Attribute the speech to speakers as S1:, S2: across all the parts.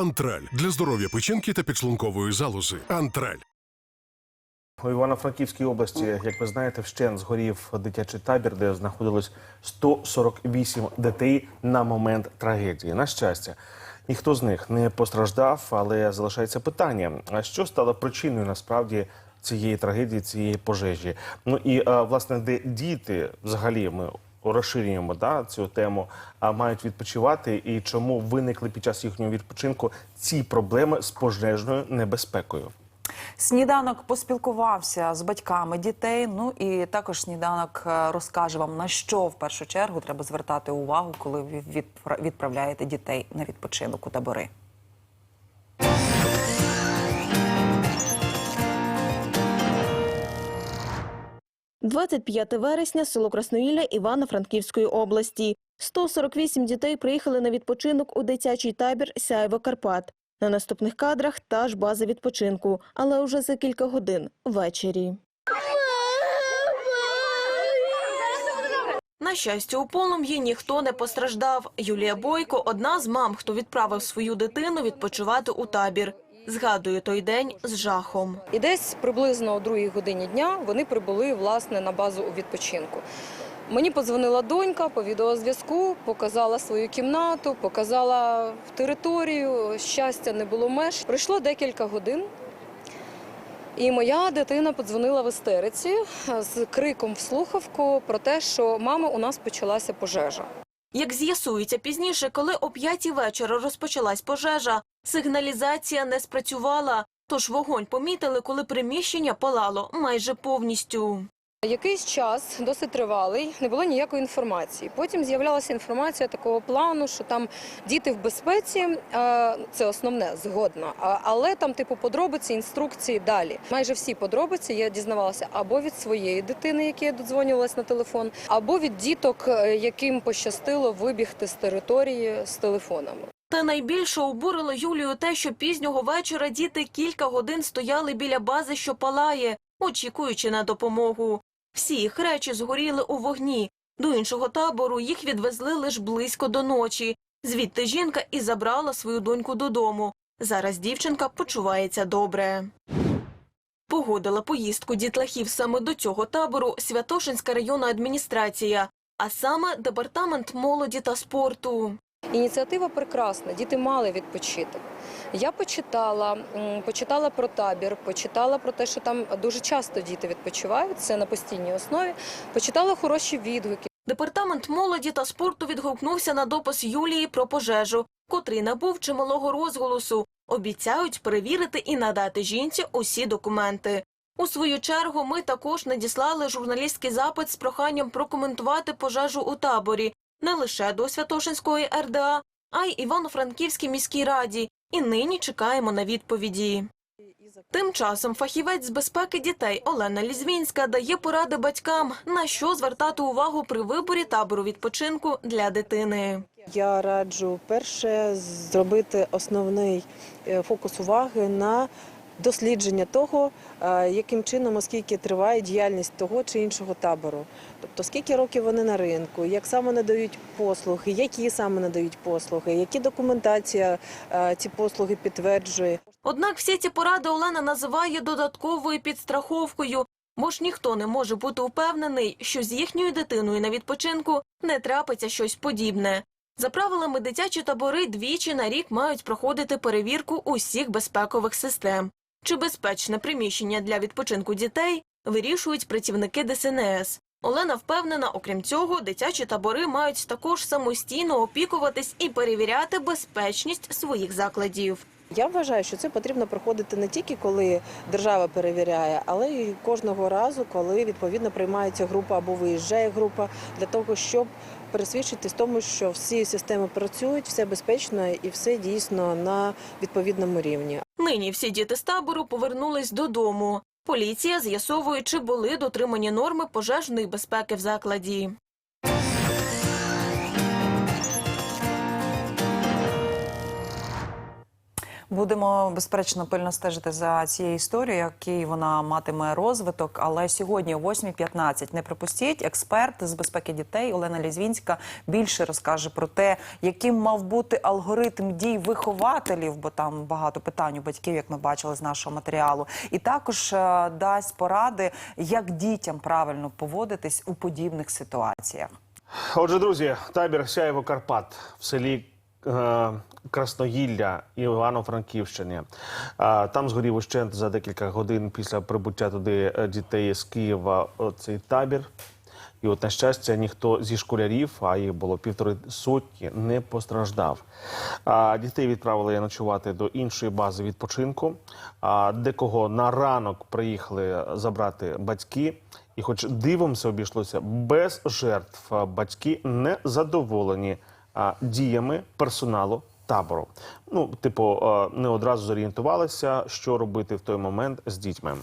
S1: Антраль для здоров'я печінки та підшлункової залози. Антраль.
S2: У Івано-Франківській області, як ви знаєте, вщент згорів дитячий табір, де знаходилось 148 дітей на момент трагедії. На щастя, ніхто з них не постраждав, але залишається питання: а що стало причиною насправді цієї трагедії, цієї пожежі? Ну і а, власне, де діти взагалі ми розширюємо да, цю тему, а мають відпочивати, і чому виникли під час їхнього відпочинку ці проблеми з пожежною небезпекою?
S3: Сніданок поспілкувався з батьками дітей. Ну і також сніданок е, розкаже вам на що в першу чергу треба звертати увагу, коли ви відпра- відправляєте дітей на відпочинок у табори.
S4: – 25 вересня, село Красноїля Івано-Франківської області. 148 дітей приїхали на відпочинок у дитячий табір «Сяйво Карпат». На наступних кадрах та ж база відпочинку, але уже за кілька годин ввечері.
S5: На щастя, у полум'ї ніхто не постраждав. Юлія Бойко – одна з мам, хто відправив свою дитину відпочивати у табір. Згадує той день з жахом.
S6: І десь приблизно о другій годині дня вони прибули власне на базу у відпочинку. Мені подзвонила донька по відеозв'язку, показала свою кімнату, показала територію. Щастя, не було меж. Пройшло декілька годин. І моя дитина подзвонила в істериці з криком в слухавку про те, що мама у нас почалася пожежа.
S5: Як з'ясується пізніше, коли о п'ятій вечора розпочалась пожежа, сигналізація не спрацювала, тож вогонь помітили, коли приміщення палало майже повністю.
S6: Якийсь час досить тривалий, не було ніякої інформації. Потім з'являлася інформація такого плану, що там діти в безпеці, е, це основне згодна. Але там, типу, подробиці, інструкції далі. Майже всі подробиці я дізнавалася або від своєї дитини, якій я додзвонювалась на телефон, або від діток, е, яким пощастило вибігти з території з телефонами.
S5: Та найбільше обурило Юлію те, що пізнього вечора діти кілька годин стояли біля бази, що палає, очікуючи на допомогу. Всі їх речі згоріли у вогні. До іншого табору їх відвезли лише близько до ночі. Звідти жінка і забрала свою доньку додому. Зараз дівчинка почувається добре. Погодила поїздку дітлахів саме до цього табору Святошинська районна адміністрація, а саме департамент молоді та спорту.
S6: Ініціатива прекрасна, діти мали відпочити. Я почитала, почитала про табір, почитала про те, що там дуже часто діти відпочивають, це на постійній основі. Почитала хороші відгуки.
S5: Департамент молоді та спорту відгукнувся на допис Юлії про пожежу, котрий набув чималого розголосу. Обіцяють перевірити і надати жінці усі документи. У свою чергу ми також надіслали журналістський запит з проханням прокоментувати пожежу у таборі не лише до Святошинської РДА, а й Івано-Франківській міській раді. І нині чекаємо на відповіді. Тим часом фахівець з безпеки дітей Олена Лізвінська дає поради батькам, на що звертати увагу при виборі табору відпочинку для дитини.
S7: Я раджу перше зробити основний е, фокус уваги на дослідження того, е, яким чином, оскільки триває діяльність того чи іншого табору. Тобто, скільки років вони на ринку, як саме надають послуги, які саме надають послуги, які документація е, ці послуги підтверджує.
S5: Однак всі ці поради Олена називає додатковою підстраховкою, бо ж ніхто не може бути впевнений, що з їхньою дитиною на відпочинку не трапиться щось подібне. За правилами, дитячі табори двічі на рік мають проходити перевірку усіх безпекових систем. Чи безпечне приміщення для відпочинку дітей вирішують працівники ДСНС. Олена впевнена, окрім цього, дитячі табори мають також самостійно опікуватись і перевіряти безпечність своїх закладів.
S7: Я вважаю, що це потрібно проходити не тільки коли держава перевіряє, але й кожного разу, коли відповідно приймається група або виїжджає група, для того, щоб пересвідчитись тому, що всі системи працюють, все безпечно і все дійсно на відповідному рівні.
S5: Нині всі діти з табору повернулись додому. Поліція з'ясовує, чи були дотримані норми пожежної безпеки в закладі.
S3: Будемо безперечно пильно стежити за цією історією, який вона матиме розвиток. Але сьогодні о 8.15 не пропустіть. Експерт з безпеки дітей Олена Лізвінська більше розкаже про те, яким мав бути алгоритм дій вихователів, бо там багато питань у батьків, як ми бачили з нашого матеріалу, і також е, дасть поради, як дітям правильно поводитись у подібних ситуаціях.
S2: Отже, друзі, табір Сяєво Карпат в селі е, Красногілля Івано-Франківщині. Е, там згорів ущент за декілька годин після прибуття туди е, дітей з Києва. Цей табір. І от, на щастя, ніхто зі школярів, а їх було півтори сотні, не постраждав. Дітей відправили ночувати до іншої бази відпочинку. А, декого на ранок приїхали забрати батьки. І, хоч дивом все обійшлося без жертв, батьки не задоволені діями персоналу табору. Ну, типу, не одразу зорієнтувалися, що робити в той момент з дітьми.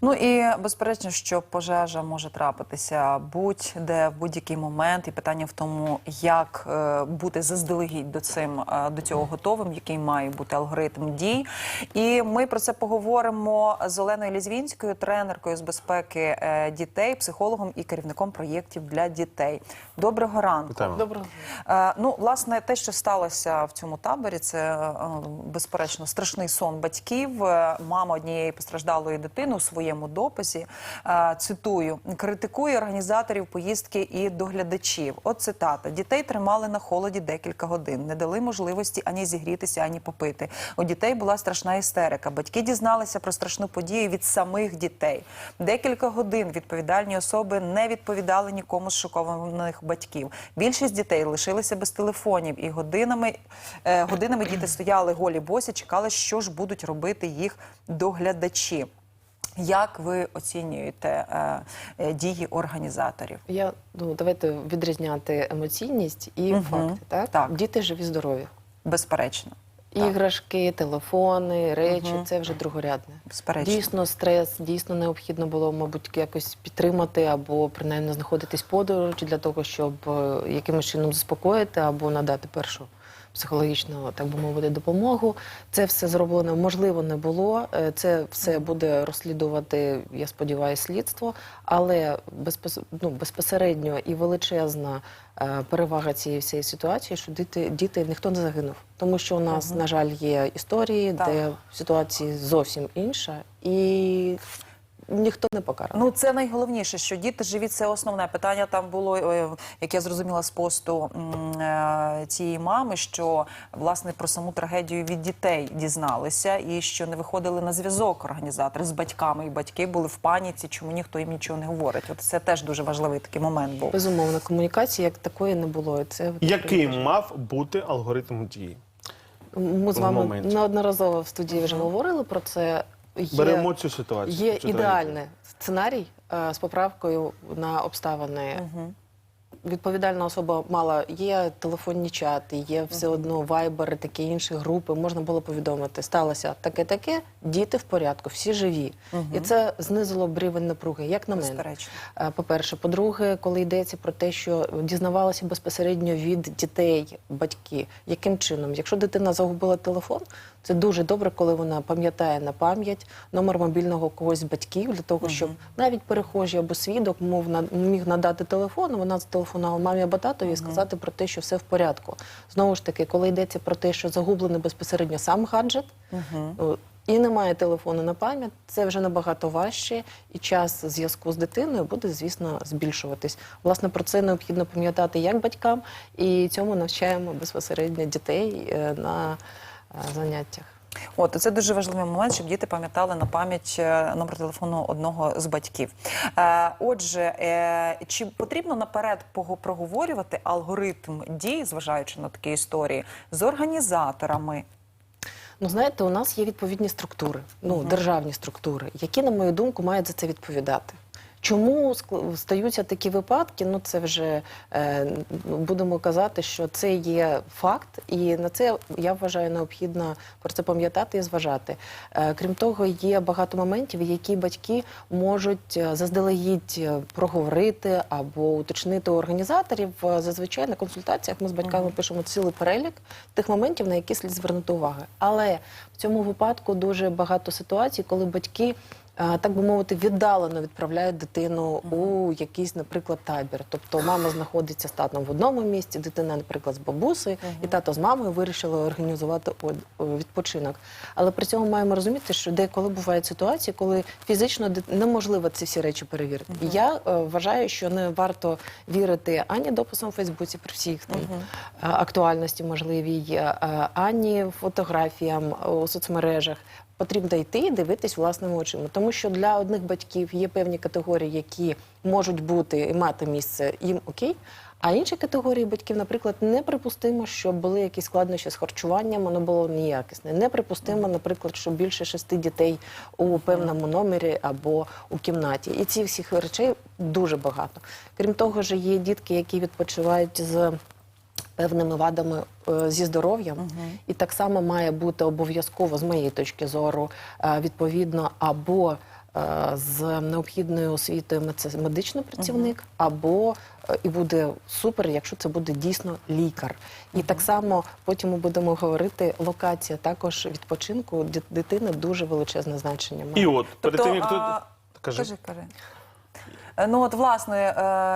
S3: Ну і безперечно, що пожежа може трапитися будь-де в будь-який момент, і питання в тому, як е, бути заздалегідь до цим е, до цього готовим, який має бути алгоритм дій. І ми про це поговоримо з Оленою Лізвінською, тренеркою з безпеки е, дітей, психологом і керівником проєктів для дітей. Доброго ранку.
S2: Вітаємо.
S7: Доброго.
S3: Е, Ну, власне, те, що сталося в цьому таборі, це е, безперечно страшний сон батьків. Мама однієї постраждалої дитини у своєму дописі е, цитую критикує організаторів поїздки і доглядачів. От цитата: дітей тримали на холоді декілька годин, не дали можливості ані зігрітися, ані попити. У дітей була страшна істерика. Батьки дізналися про страшну подію від самих дітей. Декілька годин відповідальні особи не відповідали нікому з шокованих батьків. Більшість дітей лишилися без телефонів, і годинами, е, годинами діти стояли голі босі, чекали, що ж будуть робити їх доглядачі. Як ви оцінюєте е, е, дії організаторів?
S8: Я ну давайте відрізняти емоційність і
S3: Мгм.
S8: факти. Так?
S3: Так.
S8: діти живі, здорові.
S3: Безперечно,
S8: Іграшки, телефони, речі
S3: Мгм.
S8: це вже другорядне.
S3: безперечно.
S8: Дійсно, стрес, дійсно необхідно було, мабуть, якось підтримати або принаймні знаходитись подорож для того, щоб е, якимось чином заспокоїти або надати першу психологічну, так би мовити, допомогу. Це все зроблено можливо не було. Е, Це все буде розслідувати, я сподіваюся, слідство, але безпос... ну, безпосередньо і величезна е, перевага цієї всієї ситуації, що діти, діти ніхто не загинув, тому що у нас, на жаль, є історії,
S3: Так.
S8: де ситуація зовсім інша, і ніхто не покараний.
S3: Ну це найголовніше, що діти живі. Це основне питання. Там було, е, як я зрозуміла з посту е, цієї мами, що власне про саму трагедію від дітей дізналися, і що не виходили на зв'язок організатори з батьками, і батьки були в паніці, чому ніхто їм нічого не говорить. От це теж дуже важливий такий момент був.
S8: Безумовно, комунікації як такої не було. Це
S2: Який мав бути алгоритм дії?
S8: ми з вами неодноразово в студії вже говорили про це. Є...
S2: Беремо цю ситуацію.
S8: Є
S2: цю
S8: ідеальний сценарій е, з поправкою на обставини. Відповідальна особа мала є телефонні чати, є все одно вайбери, такі інші групи. Можна було повідомити. Сталося таке, таке. Діти в порядку, всі живі, і це знизило б рівень напруги, як на мене. Е, По-перше, по-друге, коли йдеться про те, що дізнавалися безпосередньо від дітей батьки, яким чином, якщо дитина загубила телефон, це дуже добре, коли вона пам'ятає на пам'ять номер мобільного когось з батьків для того, щоб навіть перехожий або свідок мов на міг надати телефон. Вона зателефонувала мамі або татові і сказати про те, що все в порядку. Знову ж таки, коли йдеться про те, що загублений безпосередньо сам гаджет. і немає телефону на пам'ять, це вже набагато важче, і час зв'язку з дитиною буде, звісно, збільшуватись. Власне, про це необхідно пам'ятати як батькам, і цьому навчаємо безпосередньо дітей е, на заняттях.
S3: От це дуже важливий момент, щоб діти пам'ятали на пам'ять е, номер телефону одного з батьків. Е, отже, е, чи потрібно наперед проговорювати алгоритм дій, зважаючи на такі історії, з організаторами?
S8: Ну, знаєте, у нас є відповідні структури, ну державні структури, які, на мою думку, мають за це відповідати. Чому стаються такі випадки? Ну це вже е, будемо казати, що це є факт, і на це я вважаю необхідно про це пам'ятати і зважати. Е, крім того, є багато моментів, які батьки можуть е, заздалегідь е, проговорити або уточнити у організаторів. Е, Зазвичай на консультаціях ми з батьками пишемо цілий перелік тих моментів, на які слід звернути увагу. Але в цьому випадку дуже багато ситуацій, коли батьки так би мовити, віддалено відправляють дитину у якийсь, наприклад, табір. Тобто мама знаходиться з татом в одному місці, дитина, наприклад, з бабусею, і тато з мамою вирішили організувати відпочинок. Але при цьому маємо розуміти, що деколи бувають ситуації, коли фізично неможливо ці всі речі перевірити. І я е, вважаю, що не варто вірити ані дописам у Фейсбуці при всіх там е, актуальності можливій, е, ані фотографіям у соцмережах. Потрібно йти і дивитись власними очима, тому що для одних батьків є певні категорії, які можуть бути і мати місце їм окей. А інші категорії батьків, наприклад, неприпустимо, щоб були якісь складнощі з харчуванням, воно було неякісне. Неприпустимо, наприклад, щоб більше шести дітей у певному номері або у кімнаті. І цих всіх речей дуже багато. Крім того, ж є дітки, які відпочивають з певними вадами е, зі здоров'ям, і так само має бути обов'язково, з моєї точки зору, е, відповідно, або е, з необхідною освітою медичний працівник, або е, і буде супер, якщо це буде дійсно лікар. І так само потім ми будемо говорити, локація також відпочинку дитини дуже величезне значення має.
S2: І от перед тим як тут кажи.
S3: кажи, Ну от власне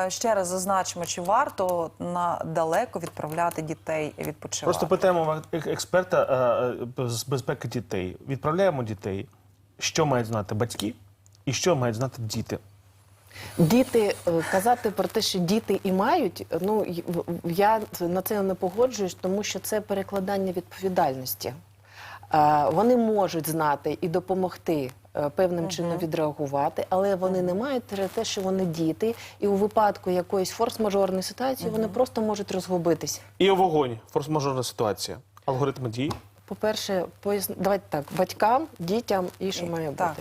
S3: е, ще раз зазначимо, чи варто на далеко відправляти дітей відпочивати?
S2: Просто питаємо ек- експерта е, е, з безпеки дітей. Відправляємо дітей. Що мають знати батьки, і що мають знати діти?
S8: Діти казати про те, що діти і мають, ну й- в- я на це не погоджуюсь, тому що це перекладання відповідальності. Е, Вони можуть знати і допомогти е, певним чином відреагувати, але вони не мають через те, що вони діти, і у випадку якоїсь форс-мажорної ситуації вони просто можуть розгубитися.
S2: І вогонь, форс-мажорна ситуація. Алгоритми дій.
S8: По-перше, поясн... давайте так, батькам, дітям і що
S3: І-
S8: має
S3: так.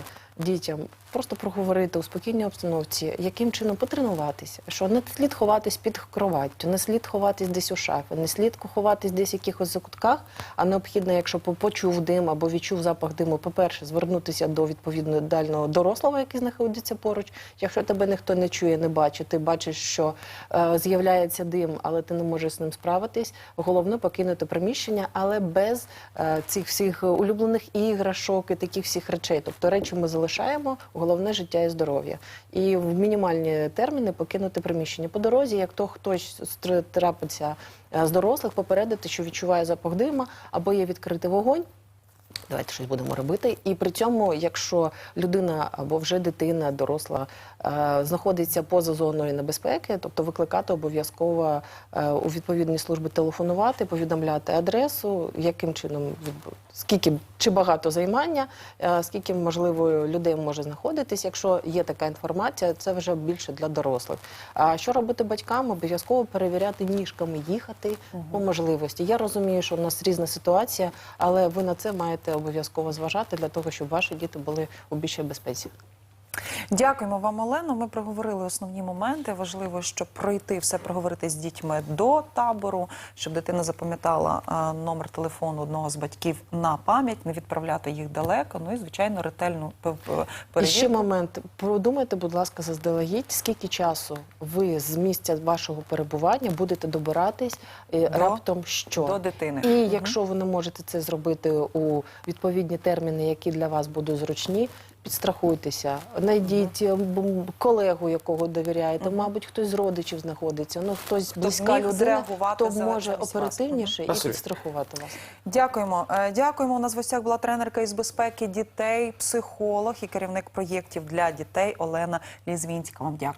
S8: Дітям просто проговорити у спокійній обстановці, яким чином потренуватися, що не слід ховатись під кроваттю, не слід ховатись десь у шафі, не слід ховатись десь в якихось закутках, а необхідно, якщо почув дим або відчув запах диму, по-перше, звернутися до відповідно дальнього дорослого, який знаходиться поруч. Якщо тебе ніхто не чує, не бачить, ти бачиш, що е, з'являється дим, але ти не можеш з ним справитись. Головне покинути приміщення, але без е, цих всіх улюблених іграшок і таких всіх речей. Тобто речі ми залишаємо, головне життя і здоров'я. І в мінімальні терміни покинути приміщення. По дорозі, як то хтось трапиться е, з дорослих, попередити, що відчуває запах дима або є відкритий вогонь. Давайте щось будемо робити. І при цьому, якщо людина або вже дитина, доросла, е, знаходиться поза зоною небезпеки, тобто викликати обов'язково е, у відповідні служби телефонувати, повідомляти адресу, яким чином скільки чи багато займання, е, скільки можливо людей може знаходитись. Якщо є така інформація, це вже більше для дорослих. А що робити батькам? Обов'язково перевіряти ніжками, їхати по можливості. Я розумію, що у нас різна ситуація, але ви на це маєте обов'язково зважати для того, щоб ваші діти були у більшій безпеці.
S3: Дякуємо вам, Олено. Ми проговорили основні моменти. Важливо, щоб пройти все проговорити з дітьми до табору, щоб дитина запам'ятала номер телефону одного з батьків на пам'ять, не відправляти їх далеко. Ну і звичайно, ретельну пе- пе-
S8: І ще момент. Продумайте, будь ласка, заздалегідь, скільки часу ви з місця вашого перебування будете добиратись е,
S3: До-
S8: раптом що
S3: до дитини.
S8: І якщо ви не можете це зробити у відповідні терміни, які для вас будуть зручні. Підстрахуйтеся, знайдіть е, колегу, якого довіряєте. Мабуть, хтось з родичів знаходиться. Ну хтось близька людина, хто може оперативніше і підстрахувати вас.
S3: Дякуємо. Е, Дякуємо. У нас в гостях була тренерка із безпеки дітей, психолог і керівник проєктів для дітей Олена Лізвінська. Вам дякую.